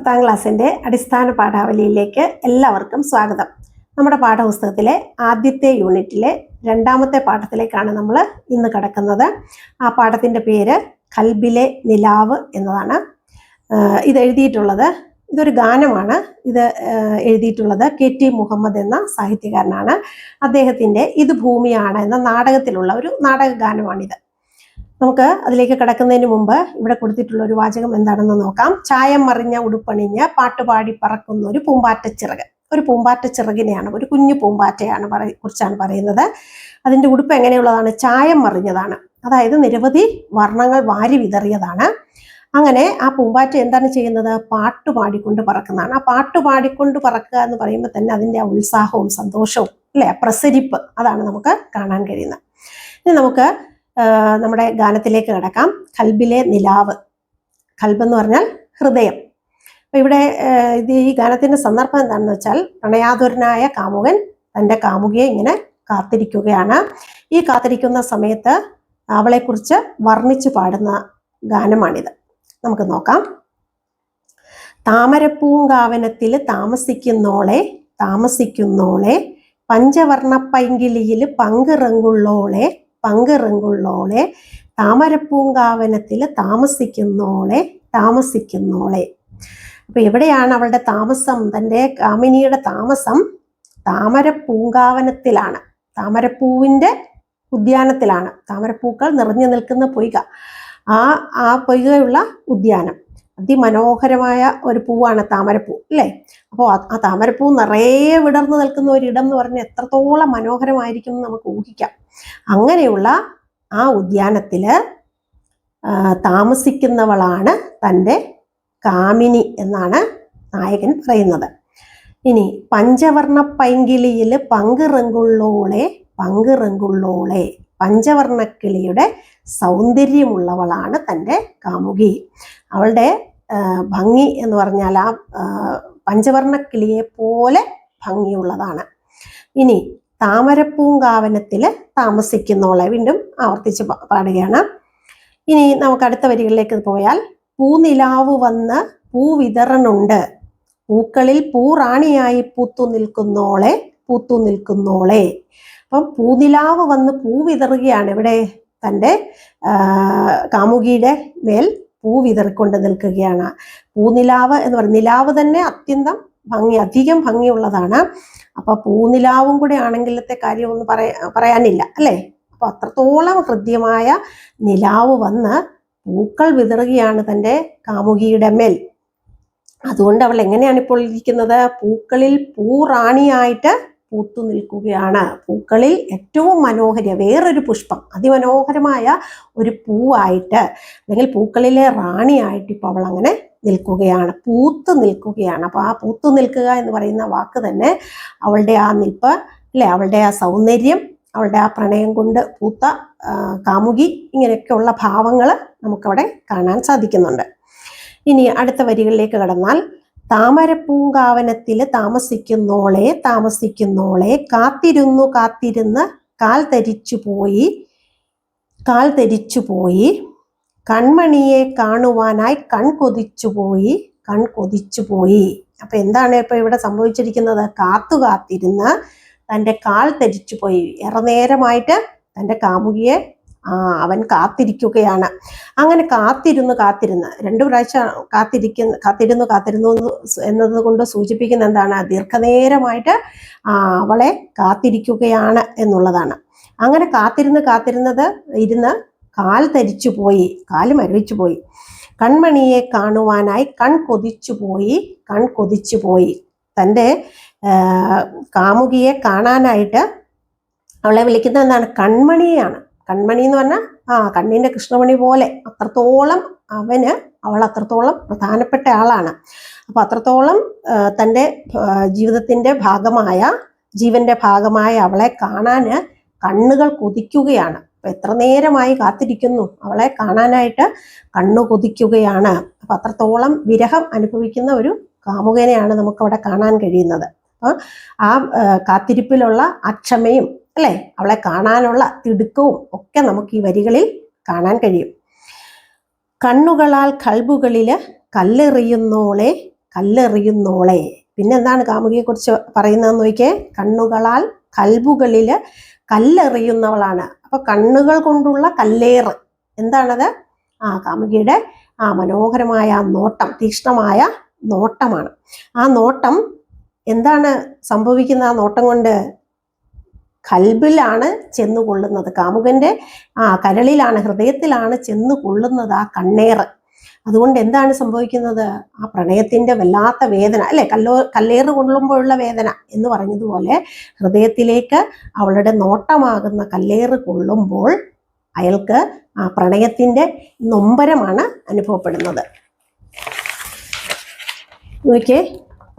പത്താം ക്ലാസ്സിന്റെ അടിസ്ഥാന പാഠാവലിയിലേക്ക് എല്ലാവർക്കും സ്വാഗതം. നമ്മുടെ പാഠപുസ്തകത്തിലെ ആദ്യത്തെ യൂണിറ്റിലെ രണ്ടാമത്തെ പാഠത്തിലേക്കാണ് നമ്മൾ ഇന്ന് കിടക്കുന്നത്. ആ പാഠത്തിന്റെ പേര് കൽബിലെ നിലാവ് എന്നതാണ്. ഇത് എഴുതിയിട്ടുള്ളത് ഇതൊരു ഗാനമാണ്. ഇത് എഴുതിയിട്ടുള്ളത് കെ ടി മുഹമ്മദ് എന്ന സാഹിത്യകാരനാണ്. അദ്ദേഹത്തിന്റെ ഇത് ഭൂമിയാണ് എന്ന നാടകത്തിലുള്ള ഒരു നാടക ഗാനമാണിത് നമുക്ക് അതിലേക്ക് കിടക്കുന്നതിന് മുമ്പ് ഇവിടെ കൊടുത്തിട്ടുള്ള ഒരു വാചകം എന്താണെന്ന് നോക്കാം. ചായം മറിഞ്ഞ ഉടുപ്പണിഞ്ഞ് പാട്ടുപാടി പറക്കുന്ന ഒരു പൂമ്പാറ്റ ചിറക്. ഒരു പൂമ്പാറ്റ ചിറകിനെയാണ് ഒരു കുഞ്ഞു പൂമ്പാറ്റയാണ് പറ കുറിച്ചാണ് പറയുന്നത്. അതിന്റെ ഉടുപ്പ് എങ്ങനെയുള്ളതാണ്? ചായം മറിഞ്ഞതാണ്. അതായത് നിരവധി വർണങ്ങൾ വാരി വിതറിയതാണ്. അങ്ങനെ ആ പൂമ്പാറ്റ എന്താണ് ചെയ്യുന്നത്? പാട്ട് പാടിക്കൊണ്ട് പറക്കുന്നതാണ്. ആ പാട്ട് പാടിക്കൊണ്ട് പറക്കുക എന്ന് പറയുമ്പോൾ തന്നെ അതിന്റെ ആ ഉത്സാഹവും സന്തോഷവും അല്ലേ? പ്രസരിപ്പ് അതാണ് നമുക്ക് കാണാൻ കഴിയുന്നത്. ഇനി നമുക്ക് നമ്മുടെ ഗാനത്തിലേക്ക് കിടക്കാം. കൽബിലെ നിലാവ്. കൽബ് എന്ന് പറഞ്ഞാൽ ഹൃദയം. അപ്പൊ ഇവിടെ ഇത് ഈ ഗാനത്തിന്റെ സന്ദർഭം എന്താണെന്ന് വെച്ചാൽ പ്രണയാതുരനായ കാമുകൻ തന്റെ കാമുകിയെ ഇങ്ങനെ കാത്തിരിക്കുകയാണ്. ഈ കാത്തിരിക്കുന്ന സമയത്ത് അവളെക്കുറിച്ച് വർണിച്ചു പാടുന്ന ഗാനമാണിത്. നമുക്ക് നോക്കാം. താമരപ്പൂങ്കാവനത്തിൽ താമസിക്കുന്നോളെ താമസിക്കുന്നോളെ പഞ്ചവർണ പൈങ്കിളിയിൽ പങ്കിറങ്ങുള്ളോളെ പങ്കിറങ്ങുള്ളോളെ താമരപ്പൂങ്കാവനത്തിൽ താമസിക്കുന്നോളെ താമസിക്കുന്നോളെ. അപ്പൊ എവിടെയാണ് അവളുടെ താമസം? തന്റെ കാമിനിയുടെ താമസം താമരപ്പൂങ്കാവനത്തിലാണ്. താമരപ്പൂവിന്റെ ഉദ്യാനത്തിലാണ്. താമരപ്പൂക്കൾ നിറഞ്ഞു നിൽക്കുന്ന പൊയ്ക. ആ ആ പൊയ്കയുള്ള ഉദ്യാനം. അതിമനോഹരമായ ഒരു പൂവാണ് താമരപ്പൂ അല്ലേ? അപ്പോൾ ആ താമരപ്പൂ നിറയെ വിടർന്നു നിൽക്കുന്ന ഒരിടം എന്ന് പറഞ്ഞാൽ എത്രത്തോളം മനോഹരമായിരിക്കും എന്ന് നമുക്ക് ഊഹിക്കാം. അങ്ങനെയുള്ള ആ ഉദ്യാനത്തിൽ ആ, താമസിക്കുന്നവളാണ് തന്റെ കാമിനി എന്നാണ് നായകൻ പറയുന്നത്. ഇനി പഞ്ചവർണ പൈങ്കിളിയിൽ പങ്കിറങ്കുള്ളോളെ പങ്കിറങ്കുള്ളോളെ പഞ്ചവർണക്കിളിയുടെ സൗന്ദര്യമുള്ളവളാണ് തന്റെ കാമുകി. അവളുടെ ഭംഗി എന്ന് പറഞ്ഞാൽ ആ പഞ്ചവർണ കിളിയെ പോലെ ഭംഗിയുള്ളതാണ്. ഇനി താമരപ്പൂങ്കാവനത്തിൽ താമസിക്കുന്നോളെ വീണ്ടും ആവർത്തിച്ച് പാടുകയാണ്. ഇനി നമുക്ക് അടുത്ത വരികളിലേക്ക് പോയാൽ പൂനിലാവ് വന്ന് പൂ വിതറണുണ്ട്. പൂക്കളിൽ പൂറാണിയായി പൂത്തു നിൽക്കുന്നോളെ പൂത്തു നിൽക്കുന്നോളെ അപ്പം പൂനിലാവ് വന്ന് പൂ വിതറുകയാണ് ഇവിടെ തന്റെ കാമുകിയുടെ മേൽ. പൂ വിതറിക്കൊണ്ട് നിൽക്കുകയാണ്. പൂനിലാവ് എന്ന് പറയുന്നത് നിലാവ് തന്നെ അത്യന്തം ഭംഗി അധികം ഭംഗിയുള്ളതാണ്. അപ്പൊ പൂനിലാവും കൂടെ ആണെങ്കിലത്തെ കാര്യം ഒന്നും പറയാ പറയാനില്ല അല്ലേ? അപ്പൊ അത്രത്തോളം ഹൃദ്യമായ നിലാവ് വന്ന് പൂക്കൾ വിതറുകയാണ് തന്റെ കാമുകിയുടെ മേൽ. അതുകൊണ്ട് അവൾ എങ്ങനെയാണ് ഇപ്പോൾ ഇരിക്കുന്നത്? പൂക്കളിൽ പൂറാണിയായിട്ട് പൂത്തു നിൽക്കുകയാണ്. പൂക്കളിൽ ഏറ്റവും മനോഹര വേറൊരു പുഷ്പം അതിമനോഹരമായ ഒരു പൂവായിട്ട് അല്ലെങ്കിൽ പൂക്കളിലെ റാണിയായിട്ട് ഇപ്പോൾ അവൾ അങ്ങനെ നിൽക്കുകയാണ് പൂത്ത് നിൽക്കുകയാണ്. അപ്പോൾ ആ പൂത്തു നിൽക്കുക എന്ന് പറയുന്ന വാക്ക് തന്നെ അവളുടെ ആ നിൽപ്പ് അല്ലെ? അവളുടെ ആ സൗന്ദര്യം അവളുടെ ആ പ്രണയം കൊണ്ട് പൂത്ത കാമുകി ഇങ്ങനെയൊക്കെയുള്ള ഭാവങ്ങൾ നമുക്കവിടെ കാണാൻ സാധിക്കുന്നുണ്ട്. ഇനി അടുത്ത വരികളിലേക്ക് കടന്നാൽ താമരപ്പൂങ്കാവനത്തിൽ താമസിക്കുന്നോളെ താമസിക്കുന്നോളെ കാത്തിരുന്നു കാത്തിരുന്ന് കാൽ ധരിച്ചു പോയി കാൽ ധരിച്ചു പോയി കൺമണിയെ കാണുവാനായി കൺ കൊതിച്ചു പോയി കൺ കൊതിച്ചു പോയി. അപ്പൊ എന്താണ് ഇപ്പൊ ഇവിടെ സംഭവിച്ചിരിക്കുന്നത്? കാത്തു കാത്തിരുന്ന് തന്റെ കാൽ ധരിച്ചു പോയി. ഏറെ നേരമായിട്ട് തന്റെ കാമുകിയെ ആ അവൻ കാത്തിരിക്കുകയാണ്. അങ്ങനെ കാത്തിരുന്ന് കാത്തിരുന്ന്. രണ്ടു പ്രാവശ്യം കാത്തിരിക്കുന്ന കാത്തിരുന്നു കാത്തിരുന്നു എന്നതുകൊണ്ട് എന്നത് കൊണ്ട് സൂചിപ്പിക്കുന്ന എന്താണ്? ദീർഘനേരമായിട്ട് അവളെ കാത്തിരിക്കുകയാണ് എന്നുള്ളതാണ്. അങ്ങനെ കാത്തിരുന്ന് കാത്തിരുന്നത് ഇരുന്ന് കാൽ തരിച്ചു പോയി കാൽ മരവിച്ചു പോയി. കൺമണിയെ കാണുവാനായി കൺ കൊതിച്ചു പോയി കൺ കൊതിച്ചു പോയി. തന്റെ കാമുകിയെ കാണാനായിട്ട് അവളെ വിളിക്കുന്നത് എന്താണ്? കൺമണിയാണ് കൺമണി എന്ന് പറഞ്ഞാൽ ആ കണ്ണിന്റെ കൃഷ്ണമണി പോലെ അത്രത്തോളം അവന് അവൾ അത്രത്തോളം പ്രധാനപ്പെട്ട ആളാണ്. അപ്പോൾ അത്രത്തോളം തന്റെ ജീവിതത്തിന്റെ ഭാഗമായ ജീവന്റെ ഭാഗമായ അവളെ കാണാന് കണ്ണുകൾ കൊതിക്കുകയാണ്. അപ്പൊ എത്ര നേരമായി കാത്തിരിക്കുന്നു അവളെ കാണാനായിട്ട് കണ്ണു കൊതിക്കുകയാണ്. അപ്പൊ അത്രത്തോളം വിരഹം അനുഭവിക്കുന്ന ഒരു കാമുകനെയാണ് നമുക്കവിടെ കാണാൻ കഴിയുന്നത്. അപ്പൊ ആ ആ, കാത്തിരിപ്പിലുള്ള അക്ഷമയും അല്ലെ? അവളെ കാണാനുള്ള തിടുക്കവും ഒക്കെ നമുക്ക് ഈ വരികളിൽ കാണാൻ കഴിയും. കണ്ണുകളാൽ കൽബുകളിൽ കല്ലെറിയുന്നോളെ കല്ലെറിയുന്നോളെ. പിന്നെന്താണ് കാമുകിയെ കുറിച്ച് പറയുന്നതെന്ന് നോക്കിയേ കണ്ണുകളാൽ കൽബുകളിൽ കല്ലെറിയുന്നവളാണ്. അപ്പൊ കണ്ണുകൾ കൊണ്ടുള്ള കല്ലേറ് എന്താണത്? ആ കാമുകിയുടെ ആ മനോഹരമായ നോട്ടം തീക്ഷ്ണമായ നോട്ടമാണ്. ആ നോട്ടം എന്താണ് സംഭവിക്കുന്ന ആ നോട്ടം കൊണ്ട്? കൽബിലാണ് ചെന്ന് കൊള്ളുന്നത് കാമുകന്റെ ആ കരളിലാണ് ഹൃദയത്തിലാണ് ചെന്ന് കൊള്ളുന്നത് ആ കണ്ണേറ് അതുകൊണ്ട് എന്താണ് സംഭവിക്കുന്നത്? ആ പ്രണയത്തിന്റെ വല്ലാത്ത വേദന അല്ലെ? കല്ലോ കല്ലേറ് കൊള്ളുമ്പോഴുള്ള വേദന എന്ന് പറഞ്ഞതുപോലെ ഹൃദയത്തിലേക്ക് അവളുടെ നോട്ടമാകുന്ന കല്ലേറ് കൊള്ളുമ്പോൾ അയാൾക്ക് ആ പ്രണയത്തിന്റെ നൊമ്പരമാണ് അനുഭവപ്പെടുന്നത്. നോക്കിയേ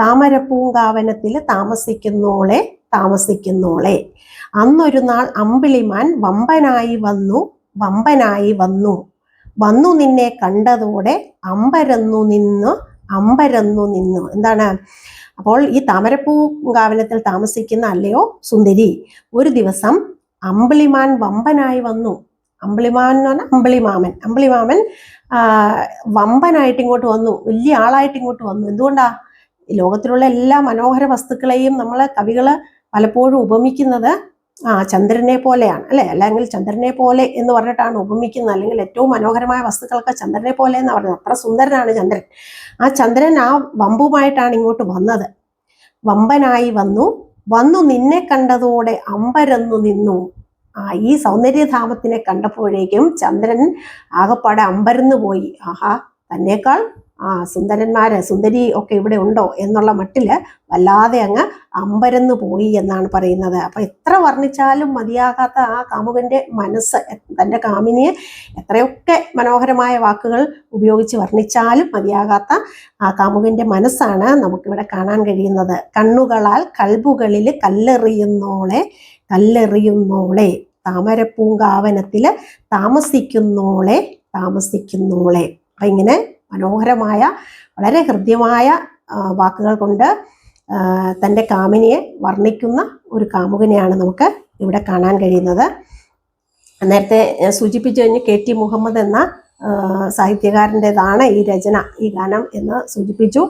താമരപ്പൂങ്കാവനത്തിൽ താമസിക്കുന്നോളെ താമസിക്കുന്നോളെ. അന്നൊരു നാൾ അമ്പിളിമാൻ വമ്പനായി വന്നു വമ്പനായി വന്നു. വന്നു നിന്നെ കണ്ടതോടെ അമ്പരന്നു നിന്നു അമ്പരന്നു നിന്നു. എന്താണ്? അപ്പോൾ ഈ താമരപ്പൂ താമരപ്പൂങ്കാവനത്തിൽ താമസിക്കുന്ന അല്ലയോ സുന്ദരി ഒരു ദിവസം അമ്പിളിമാൻ വമ്പനായി വന്നു. അമ്പിളിമാൻ എന്ന് പറഞ്ഞാൽ അമ്പിളിമാമൻ. അമ്പിളിമാമൻ വമ്പനായിട്ട് ഇങ്ങോട്ട് വന്നു വലിയ ആളായിട്ട് ഇങ്ങോട്ട് വന്നു. എന്തുകൊണ്ടാ? ലോകത്തിലുള്ള എല്ലാ മനോഹര വസ്തുക്കളെയും നമ്മളെ കവികൾ പലപ്പോഴും ഉപമിക്കുന്നത് ആ ചന്ദ്രനെ പോലെയാണ് അല്ലെ? അല്ലെങ്കിൽ ചന്ദ്രനെ പോലെ എന്ന് പറഞ്ഞിട്ടാണ് ഉപമിക്കുന്നത്. അല്ലെങ്കിൽ ഏറ്റവും മനോഹരമായ വസ്തുക്കളൊക്കെ ചന്ദ്രനെ പോലെ എന്ന് പറഞ്ഞത്. അത്ര സുന്ദരനാണ് ചന്ദ്രൻ. ആ ചന്ദ്രൻ ആ വമ്പുമായിട്ടാണ് ഇങ്ങോട്ട് വന്നത്. വമ്പനായി വന്നു. വന്നു നിന്നെ കണ്ടതോടെ അമ്പരന്നു നിന്നു. ആ ഈ സൗന്ദര്യധാമത്തിനെ കണ്ടപ്പോഴേക്കും ചന്ദ്രൻ ആകപ്പാടെ അമ്പരന്നു പോയി ആഹാ തന്നേക്കാൾ ആ സുന്ദരന്മാര് സുന്ദരി ഒക്കെ ഇവിടെ ഉണ്ടോ എന്നുള്ള മട്ടിൽ വല്ലാതെ അങ്ങ് അമ്പരന്ന് പോയി എന്നാണ് പറയുന്നത്. അപ്പൊ എത്ര വർണിച്ചാലും മതിയാകാത്ത ആ കാമുകന്റെ മനസ്സ് തന്റെ കാമിനിയെ എത്രയൊക്കെ മനോഹരമായ വാക്കുകൾ ഉപയോഗിച്ച് വർണിച്ചാലും മതിയാകാത്ത ആ കാമുകന്റെ മനസ്സാണ് നമുക്കിവിടെ കാണാൻ കഴിയുന്നത്. കണ്ണുകളാൽ കൽബുകളിൽ കല്ലെറിയുന്നോളെ കല്ലെറിയുന്നോളെ. താമരപ്പൂങ്കാവനത്തിൽ താമസിക്കുന്നോളെ താമസിക്കുന്നോളെ. അപ്പൊ ഇങ്ങനെ മനോഹരമായ വളരെ ഹൃദ്യമായ വാക്കുകൾ കൊണ്ട് തന്റെ കാമിനിയെ വർണിക്കുന്ന ഒരു കാമുകനെയാണ് നമുക്ക് ഇവിടെ കാണാൻ കഴിയുന്നത്. നേരത്തെ സൂചിപ്പിച്ചു കഴിഞ്ഞ് കെ ടി മുഹമ്മദ് എന്ന സാഹിത്യകാരന്റെതാണ് ഈ രചന ഈ ഗാനം എന്ന് സൂചിപ്പിച്ചു.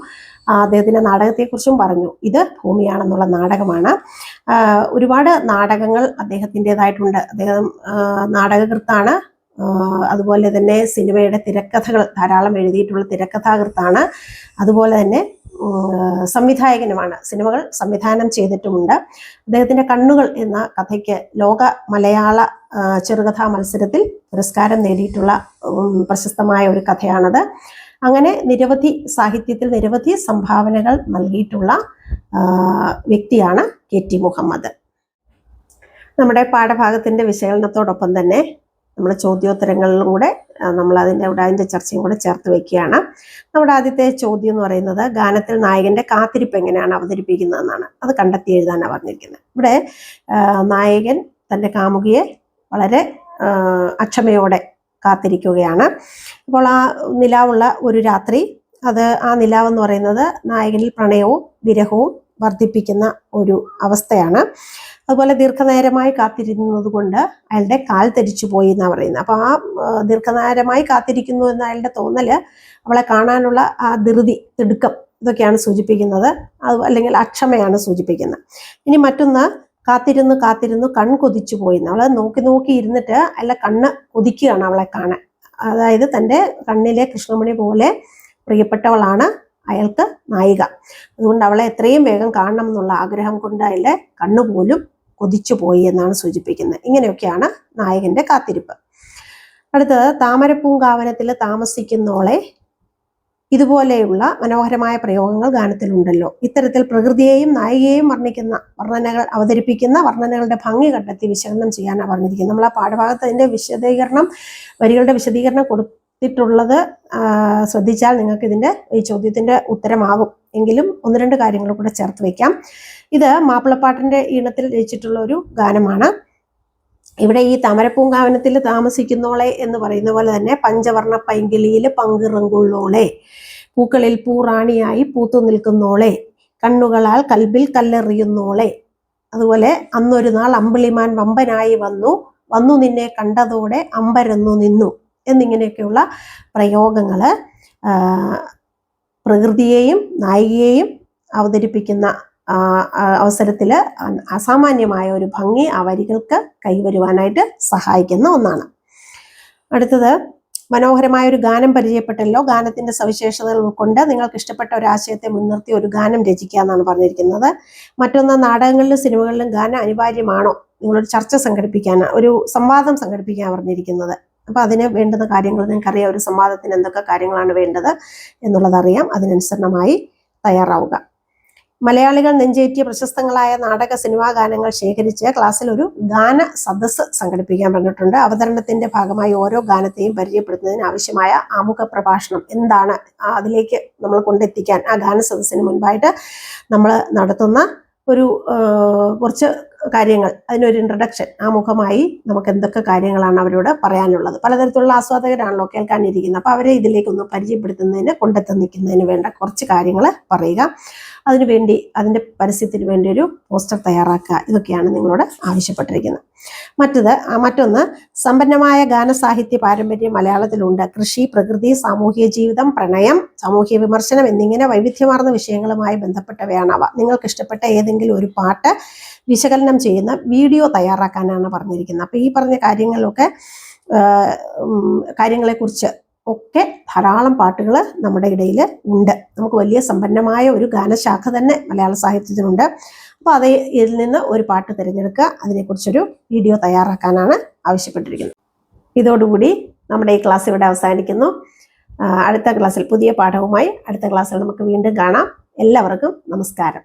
അദ്ദേഹത്തിന്റെ നാടകത്തെക്കുറിച്ചും പറഞ്ഞു. ഇത് ഭൂമിയാണെന്നുള്ള നാടകമാണ്. ഒരുപാട് നാടകങ്ങൾ അദ്ദേഹത്തിന്റെതായിട്ടുണ്ട് അദ്ദേഹം നാടകകൃത്താണ് അതുപോലെ തന്നെ സിനിമയുടെ തിരക്കഥകൾ ധാരാളം എഴുതിയിട്ടുള്ള തിരക്കഥാകൃത്താണ്. അതുപോലെ തന്നെ സംവിധായകനുമാണ്. സിനിമകൾ സംവിധാനം ചെയ്തിട്ടുമുണ്ട്. അദ്ദേഹത്തിന്റെ കണ്ണുകൾ എന്ന കഥയ്ക്ക് ലോക മലയാള ചെറുകഥാ മത്സരത്തിൽ പുരസ്കാരം നേടിയിട്ടുള്ള പ്രശസ്തമായ ഒരു കഥയാണത്. അങ്ങനെ നിരവധി സാഹിത്യത്തിൽ നിരവധി സംഭാവനകൾ നൽകിയിട്ടുള്ള വ്യക്തിയാണ് കെ ടി മുഹമ്മദ്. നമ്മുടെ പാഠഭാഗത്തിന്റെ വിശകലനത്തോടൊപ്പം തന്നെ നമ്മൾ ചോദ്യോത്തരങ്ങളിലും കൂടെ നമ്മൾ അതിന്റെ അവിടെ അതിന്റെ ചർച്ചയും കൂടെ ചേർത്ത് വെക്കുകയാണ്. നമ്മുടെ ആദ്യത്തെ ചോദ്യം എന്ന് പറയുന്നത് ഗാനത്തിൽ നായകന്റെ കാത്തിരിപ്പ് എങ്ങനെയാണ് അവതരിപ്പിക്കുന്നതെന്നാണ്. അത് കണ്ടെത്തി എഴുതാനാണ് പറഞ്ഞിരിക്കുന്നത്. ഇവിടെ നായകൻ തന്റെ കാമുകിയെ വളരെ അക്ഷമയോടെ കാത്തിരിക്കുകയാണ്. അപ്പോൾ ആ നിലാവുള്ള ഒരു രാത്രി അത് ആ നിലാവെന്ന് പറയുന്നത് നായകനിൽ പ്രണയവും വിരഹവും വർദ്ധിപ്പിക്കുന്ന ഒരു അവസ്ഥയാണ്. അതുപോലെ ദീർഘനേരമായി കാത്തിരുന്നത് കൊണ്ട് അയാളുടെ കാൽ തെരിച്ചു പോയി എന്നാണ് പറയുന്നത്. അപ്പോൾ ആ ദീർഘനേരമായി കാത്തിരിക്കുന്നു എന്ന അയാളുടെ തോന്നൽ അവളെ കാണാനുള്ള ആ ധൃതി തിടുക്കം ഇതൊക്കെയാണ് സൂചിപ്പിക്കുന്നത്. അത് അല്ലെങ്കിൽ അക്ഷമയാണ് സൂചിപ്പിക്കുന്നത്. ഇനി മറ്റൊന്ന് കാത്തിരുന്ന് കാത്തിരുന്ന് കൺ കൊതിച്ചു പോയി അവളെ നോക്കി നോക്കി ഇരുന്നിട്ട് അല്ല കണ്ണ് കൊതിക്കുകയാണ് അവളെ കാണാൻ. അതായത് തന്റെ കണ്ണിലെ കൃഷ്ണമണി പോലെ പ്രിയപ്പെട്ടവളാണ്. അയാൾക്ക് നായിക. അതുകൊണ്ട് അവളെ എത്രയും വേഗം കാണണം എന്നുള്ള ആഗ്രഹം കൊണ്ട് അയാളുടെ കണ്ണുപോലും കൊതിച്ചു പോയി എന്നാണ് സൂചിപ്പിക്കുന്നത്. ഇങ്ങനെയൊക്കെയാണ് നായകന്റെ കാത്തിരിപ്പ്. അടുത്തത് താമരപ്പൂങ്കാവനത്തിൽ താമസിക്കുന്നോളെ ഇതുപോലെയുള്ള മനോഹരമായ പ്രയോഗങ്ങൾ ഗാനത്തിലുണ്ടല്ലോ. ഇത്തരത്തിൽ പ്രകൃതിയെയും നായികയെയും വർണിക്കുന്ന വർണനകൾ അവതരിപ്പിക്കുന്ന വർണനകളുടെ ഭംഗി കണ്ടെത്തി വിശകലനം ചെയ്യാനാണ് പറഞ്ഞിരിക്കുന്നത്. നമ്മൾ ആ പാഠഭാഗത്ത് അതിന്റെ വിശദീകരണം വരികളുടെ വിശദീകരണം കൊടുത്തിട്ടുള്ളത് ആ, ശ്രദ്ധിച്ചാൽ നിങ്ങൾക്ക് ഇതിന്റെ ഈ ചോദ്യത്തിന്റെ ഉത്തരമാകും എങ്കിലും ഒന്ന് രണ്ട് കാര്യങ്ങൾ കൂടെ ചേർത്ത് വയ്ക്കാം ഇത് മാപ്പിളപ്പാട്ടിന്റെ ഈണത്തിൽ രചിച്ചിട്ടുള്ള ഒരു ഗാനമാണ്. ഇവിടെ ഈ താമരപ്പൂങ്കാവനത്തിൽ താമസിക്കുന്നോളെ എന്ന് പറയുന്ന പോലെ തന്നെ പഞ്ചവർണ പൈങ്കിളിയിൽ പങ്കിറങ്കുള്ളോളെ പൂക്കളിൽ പൂറാണിയായി പൂത്തു നിൽക്കുന്നോളെ കണ്ണുകളാൽ കൽബിൽ കല്ലെറിയുന്നോളെ. അതുപോലെ അന്നൊരു നാൾ അമ്പിളിമാൻ വമ്പനായി വന്നു. വന്നു നിന്നെ കണ്ടതോടെ അമ്പരന്നു നിന്നു. എന്നിങ്ങനെയൊക്കെയുള്ള പ്രയോഗങ്ങൾ പ്രകൃതിയെയും നായികയെയും അവതരിപ്പിക്കുന്ന അവസരത്തിൽ അസാമാന്യമായ ഒരു ഭംഗി ആ വരികൾക്ക് കൈവരുവാനായിട്ട് സഹായിക്കുന്ന ഒന്നാണ്. അടുത്തത് മനോഹരമായ ഒരു ഗാനം പരിചയപ്പെട്ടല്ലോ. ഗാനത്തിന്റെ സവിശേഷതകൾ ഉൾക്കൊണ്ട് നിങ്ങൾക്ക് ഇഷ്ടപ്പെട്ട ഒരു ആശയത്തെ മുൻനിർത്തി ഒരു ഗാനം രചിക്കുക എന്നാണ് പറഞ്ഞിരിക്കുന്നത്. മറ്റൊന്ന് നാടകങ്ങളിലും സിനിമകളിലും ഗാനം അനിവാര്യമാണോ? നിങ്ങളൊരു ചർച്ച സംഘടിപ്പിക്കാൻ ഒരു സംവാദം സംഘടിപ്പിക്കാൻ പറഞ്ഞിരിക്കുന്നത്. അപ്പൊ അതിന് വേണ്ടുന്ന കാര്യങ്ങൾ നിങ്ങൾക്കറിയാം ഒരു സംവാദത്തിന് എന്തൊക്കെ കാര്യങ്ങളാണ് വേണ്ടത് എന്നുള്ളത് അറിയാം. അതിനനുസരണമായി തയ്യാറാവുക. മലയാളികൾ നെഞ്ചേറ്റിയ പ്രശസ്തങ്ങളായ നാടക സിനിമാ ഗാനങ്ങൾ ശേഖരിച്ച് ക്ലാസ്സിൽ ഒരു ഗാന സദസ്സ് സംഘടിപ്പിക്കാൻ പറഞ്ഞിട്ടുണ്ട്. അവതരണത്തിന്റെ ഭാഗമായി ഓരോ ഗാനത്തെയും പരിചയപ്പെടുത്തുന്നതിന് ആവശ്യമായ ആമുഖ പ്രഭാഷണം എന്താണ് അതിലേക്ക് നമ്മൾ കൊണ്ടെത്തിക്കാൻ ആ ഗാന സദസ്സിന് മുൻപായിട്ട് നമ്മൾ നടത്തുന്ന ഒരു കുറച്ച് കാര്യങ്ങൾ. അതിനൊരു ഇൻട്രഡക്ഷൻ ആമുഖമായി നമുക്ക് എന്തൊക്കെ കാര്യങ്ങളാണ് അവരോട് പറയാനുള്ളത്. പലതരത്തിലുള്ള ആസ്വാദകരാണല്ലോ കേൾക്കാനിരിക്കുന്നത്. അപ്പോൾ അവരെ ഇതിലേക്കൊന്ന് പരിചയപ്പെടുത്തുന്നതിന് കൊണ്ടെത്തിക്കുന്നതിന് വേണ്ട കുറച്ച് കാര്യങ്ങൾ പറയുക. അതിനുവേണ്ടി അതിന്റെ പരസ്യത്തിന് വേണ്ടി ഒരു പോസ്റ്റർ തയ്യാറാക്കുക. ഇതൊക്കെയാണ് നിങ്ങളോട് ആവശ്യപ്പെട്ടിരിക്കുന്നത്. മറ്റത് മറ്റൊന്ന് സമ്പന്നമായ ഗാനസാഹിത്യ പാരമ്പര്യം മലയാളത്തിലുണ്ട്. കൃഷി പ്രകൃതി സാമൂഹിക ജീവിതം പ്രണയം സാമൂഹ്യ വിമർശനം എന്നിങ്ങനെ വൈവിധ്യമാർന്ന വിഷയങ്ങളുമായി ബന്ധപ്പെട്ടവയാണ് അവ. നിങ്ങൾക്ക് ഇഷ്ടപ്പെട്ട ഏതെങ്കിലും ഒരു പാട്ട് വിശകലനം ചെയ്യുന്ന വീഡിയോ തയ്യാറാക്കാനാണ് പറഞ്ഞിരിക്കുന്നത്. അപ്പോൾ ഈ പറഞ്ഞ കാര്യങ്ങളിലൊക്കെ കാര്യങ്ങളെക്കുറിച്ച് ഒക്കെ ധാരാളം പാട്ടുകൾ നമ്മുടെ ഇടയിൽ ഉണ്ട്. നമുക്ക് വലിയ സമ്പന്നമായ ഒരു ഗാനശാഖ തന്നെ മലയാള സാഹിത്യത്തിനുണ്ട്. അപ്പോൾ അത് ഇതിൽ നിന്ന് ഒരു പാട്ട് തിരഞ്ഞെടുക്കുക. അതിനെക്കുറിച്ചൊരു വീഡിയോ തയ്യാറാക്കാനാണ് ആവശ്യപ്പെട്ടിരിക്കുന്നത്. ഇതോടുകൂടി നമ്മുടെ ഈ ക്ലാസ് ഇവിടെ അവസാനിക്കുന്നു. അടുത്ത ക്ലാസ്സിൽ പുതിയ പാഠവുമായി അടുത്ത ക്ലാസ്സിൽ നമുക്ക് വീണ്ടും കാണാം. എല്ലാവർക്കും നമസ്കാരം.